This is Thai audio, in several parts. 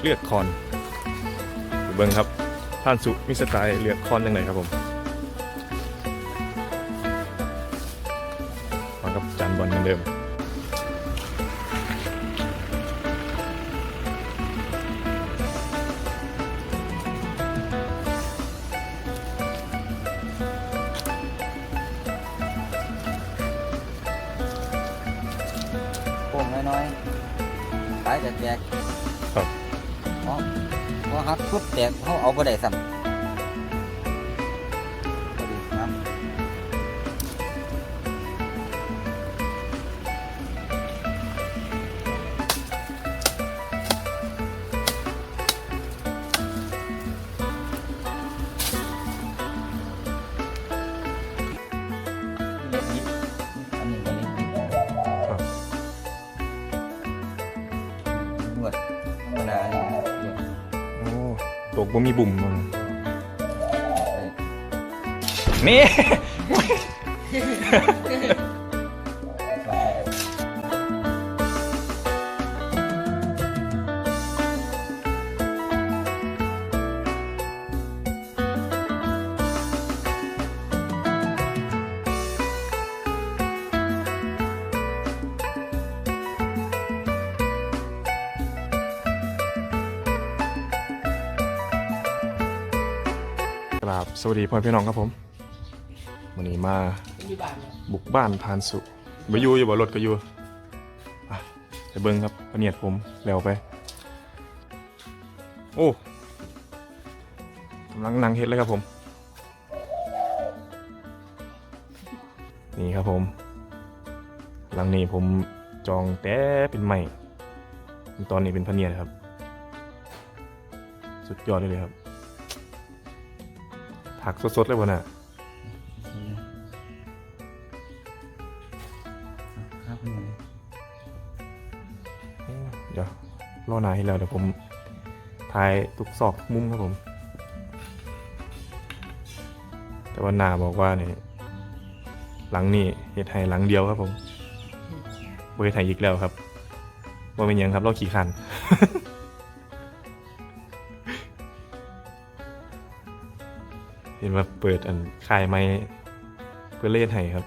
เลือดคอนเบิ้งครับท่านสุมิสไตล์เลือดคอนยังไงครับผมมากับจานบอลเหมือนเดิม พราะฮักปุ๊บแตกเขาเอาไปได้ซ้ำพอดีครับเล็บนิดอันนี้ก็เล็บนิดครับนวดธรรมดา กบ่มีบุ่มมั้งเอ้ยนี่ ราบสวัสดีพ่อพี่น้องครับผมวันนี้มาบุกบ้านพานสุบอยู่อยู่บ่รถก็อยู่อะไปเบิ้งครับพะเนียดผมแล้วไป โอ้กำลังนั่งเฮ็ดเลยครับผม นี่ครับผม หลังนี้ผมจองแต่เป็นใหม่ ตอนนี้เป็นพเนียดครับ สุดยอดเลยครับ ผักสดๆเลยบ่น่ะครับนี่เดี๋ยวรอนายให้แล้วเดี๋ยวผมถ่ายทุกซอกทุกมุมครับผม แต่ว่านาบอกว่าเนี่ยหลังนี้เฮ็ดให้หลังเดียวครับผมบ่เฮ็ดให้อีกแล้วครับว่าเป็นหยังครับเราขี่คัน เห็นว่าเปิดอันค่ายไม้เพื่อเล่นให้ครับ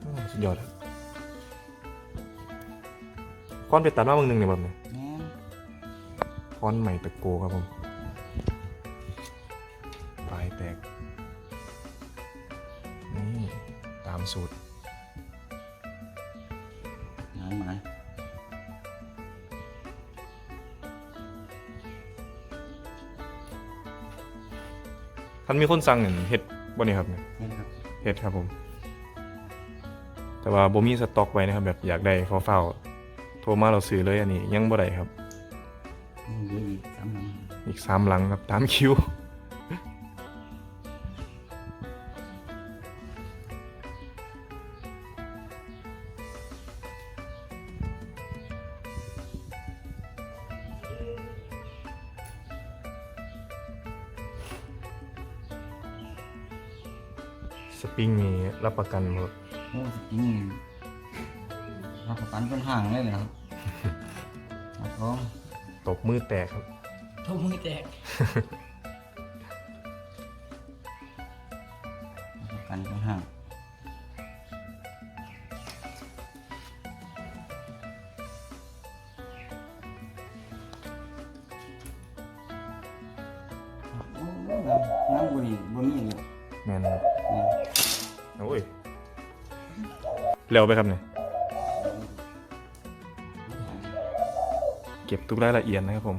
โอ้สุดยอดครับค้อนไปตัดมาเมืองหนึ่งเนี่ยแบบนี้แม่นค้อนใหม่ตะโกครับผมปลายแตกนี่ตามสูตร ท่านมีคนสั่งเห็นเห็ดบ่เนี่ยครับเนี่ยนี่ครับเห็ดครับผม แต่ว่าบ่มีสต็อกไว้นะครับ แบบอยากได้เฝ้าๆโทรมาเราซื้อเลยอันนี้ยังบ่ได้ครับ นี่ดีอีกสามหลังอีกสามหลังครับตามคิว สปริงมีรับประกันหมดโอ้จริงรับประกันเป็นห่างเลยเหรอครับครับผมตบมือแตกครับ ทุกมือแตกรับประกันเป็นห่าง เร็วไปครับเนี่ยเก็บทุกรายละเอียดนะครับผม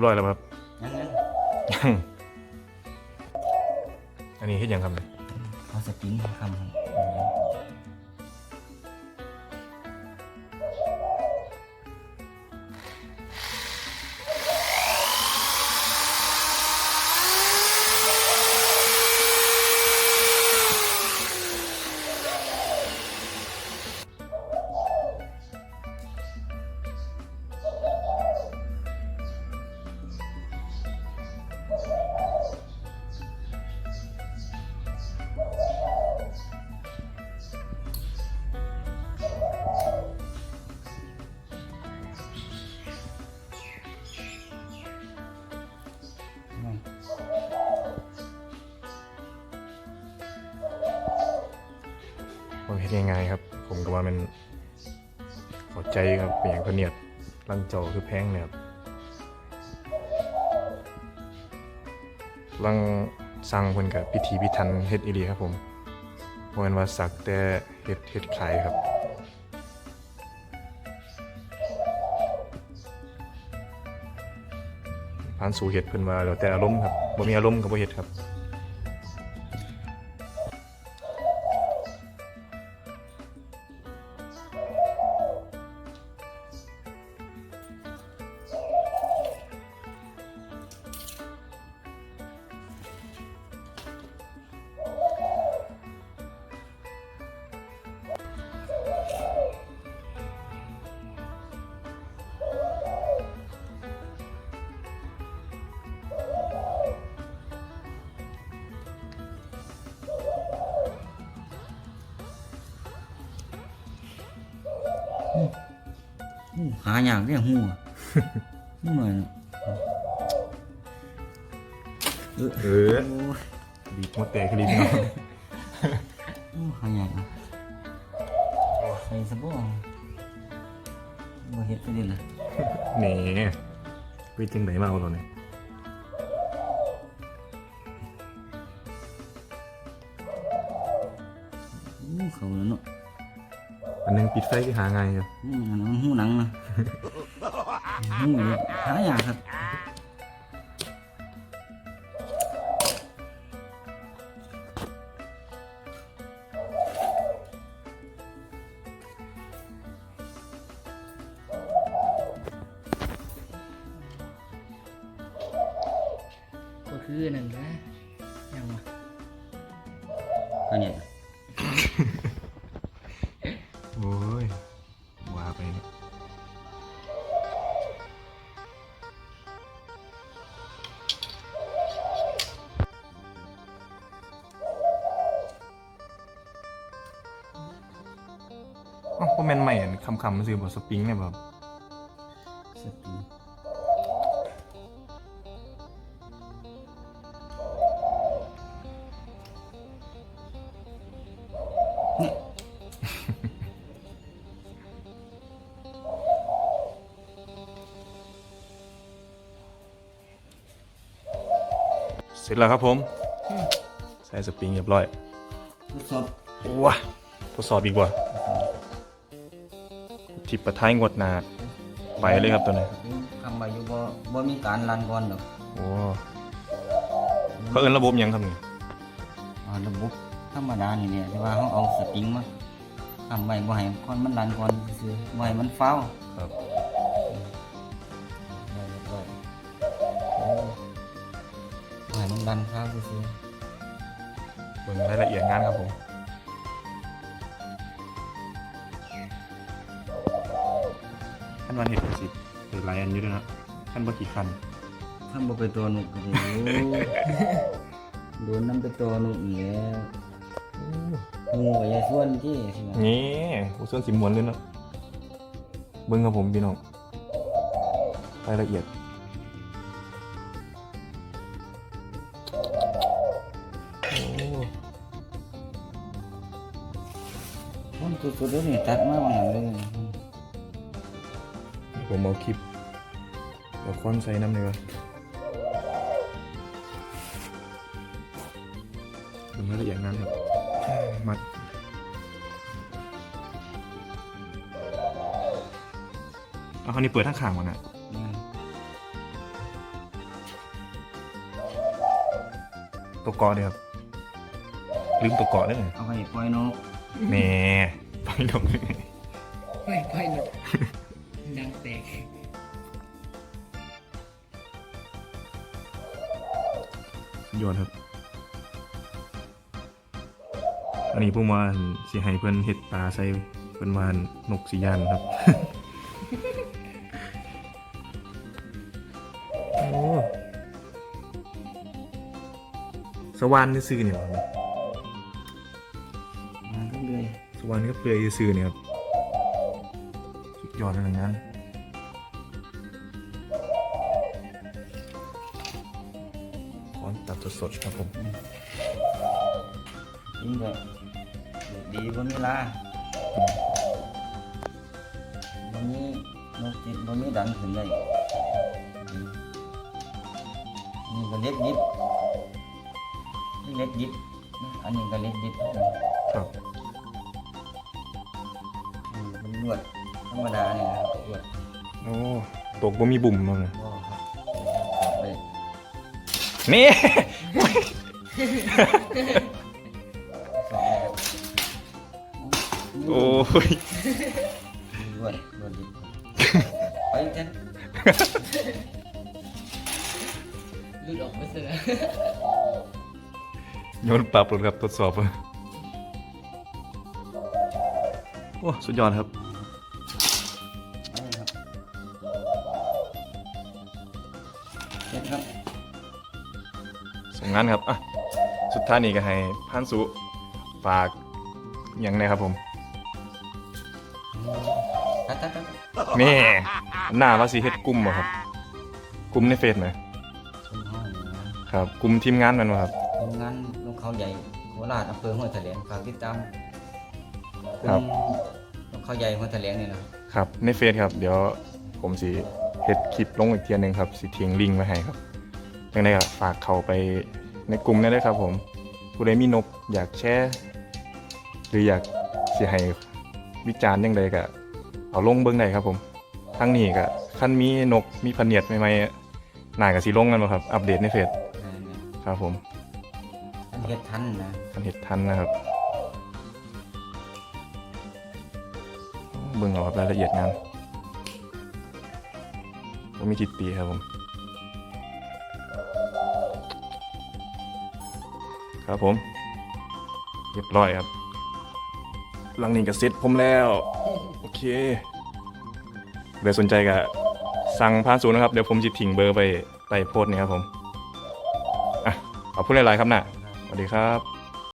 ยบร้อยแล้วครับยังงั้นยังอันนี้เฮ็ดหยังครับเนี่ยเอาสปริงคำครับ ผมเฮ็ดง่ายๆครับ ผมก็ว่ามันเข้าใจครับเป็นอย่างพะเนียดลังเจคือแพงเนี่ยครับลังสั่งเพิ่นกับพิธีพิธันเฮ็ดอีหลีครับผมบ่แม่นว่าสักแต่เฮ็ดเฮ็ดขายครับผ่านสู่เฮ็ดเพิ่นว่าแล้วแต่อารมณ์ครับบ่มีอารมณ์ก็บ่เฮ็ดครับ หาอย่างเนี่ยหูอะนี่เหมือนเออเออโอ้ยดีหมดแต่คือลิ้นเนาะอู้หาอย่างอะใส่สะบ้องบ่เฮ็ดไปดิล่ะนี่วิจังไดมาเอาตัวนี้อู้ อันหนึงปิดไฟคือหาง่ายครับอืมอันนั้นหูหนังนะหูนี่หาอย่างครับก็คือนั่นนะ อ๋อพวกแมนใหม่อันคำๆมันซื้อบอกสปริงเนี่ยแบบสปริงเสร็จแล้วครับผม ใส่สปริงเรียบร้อยทดสอบว้าทดสอบอีกว่าทิ ปประท้ายงวดหนาไปเลยครับตัวนี้ทำไปอยู่บ่บ่มีการรันก่อนดอกโอ้เขาเอินระบบหยังครับนี่อ่าระบบธรรมดานี่เนี่ยแต่ว่าเขาเอาสปริงมาทำไว้บ่ให้ก่อนมันรันก่อนซื่อๆบ่ให้มันฟาวครับได้เรียบร้อยโอ้บ่ให้มันรันฟาวซื่อเบิ่งรายละเอียดงานครับผม ขั้นวันเห็ดกระสิบเห็ดหลายอันอยู่ด้วยนะขั้นบ่กี่คันๆถ้าบ่ไปตัวหนุกก็โอ้โหโดนน้ำไปตัวหนุกอีกแล้วงูก็อย่าส่วนที่สิว่านี่ผู้ส่วนสิมวนเลยเนาะเบิ่งครับผมพี่น้องรายละเอียดโอ้มันสุดๆแล้วนี่ตัดมาบางอย่างเลย ผมเอาคลิปเอาค้อนใส่น้ำดียว่ดูรายละเอียดงานครับมัดเอาคราวนี้เปิดทั้งขางมันอะตัวกอเนี่ยคบลืมตัวกอได้ไงเอาไปปล่อยนกแหมปล่อยนกปล่อยปล่อยนก ดังแตกยอดครับ อันนี้ผมว่าสิให้เพิ่นเฮ็ดปลาใส่เพิ่นว่านกสีย่านครับ โอ้สวรรค์ซื่อๆเนี่ยครับมาเรื่อยสวรรค์ก็เปลือยซื่อๆเนี่ยครับ สุดยอดเลยงั้นขอนตัดสดๆครับผมๆกินก็ดีบ่มีลาบ่มีนกติดบ่มีดันขึ้นได้อืมนี่ก็เล็กยิบนี่เล็กยิบนะอันนี้ก็เล็กยิบนะครับอืมเป็นลวด ธรรมดาเนี่ยนะครับลวดโอ้ตกบ่มีบุ่มมั้งเลยบ่ครับขอบไปนี่ สองแล้วโอ้ยลวดลวดยิบไปเต้นลุดออกมาเสือโยนปรับลงครับทดสอบเลยโอ้สุดยอดครับ งงานครับอะสุดท้ายนี้ก็ให้พันสุฝากอย่างไรครับผมตัดตัดตัดนี่หน้าว่าสีเฮ็ดกลุ่มบ่ครับกลุ่มในเฟซไหมชมห้องนะครับกลุ่มทีมงานแมันบ่ครับโรงงานลงเขาใหญ่โคราชอำเภอห้วยแถลงฝากติดตามครับลงเขาใหญ่ห้วยแถลงนี่นะครับครับในเฟซครับ เดี๋ยวผมสิเฮ็ดคลิปลงอีกเทียหนึงครับสิทิ้งลิงก์ไว้ให้ครับ ยังไงก็ฝากเข้าไปในกลุ่มได้เลยครับผมผู้ใดมีนกอยากแชร์หรืออยากสิให้วิจารณ์ยังไงก็เอาลงเบิ่งได้ครับผมทั้งนี้ก็คันมีนกมีพะเนียดใหม่ๆน่าก็สิลงกันบ่ครับ อัปเดตในเฟซนั่นๆครับผมอันเฮ็ดทันนะทันเห็ดทันนะครับเบิ่งเอาครับรายละเอียดงานผมมีทิดปีครับผม ครับผมเรียบร้อยครับหลังนี้ก็เสร็จผมแล้ว โอเคเดี๋ยวสนใจก็สั่งผ่านศูนย์นะครับ เดี๋ยวผมจะทิ้งเบอร์ไปใต้โพสต์นี่ครับผมอะขอบคุณหลาย ๆ ครับนะสวัสดีครับ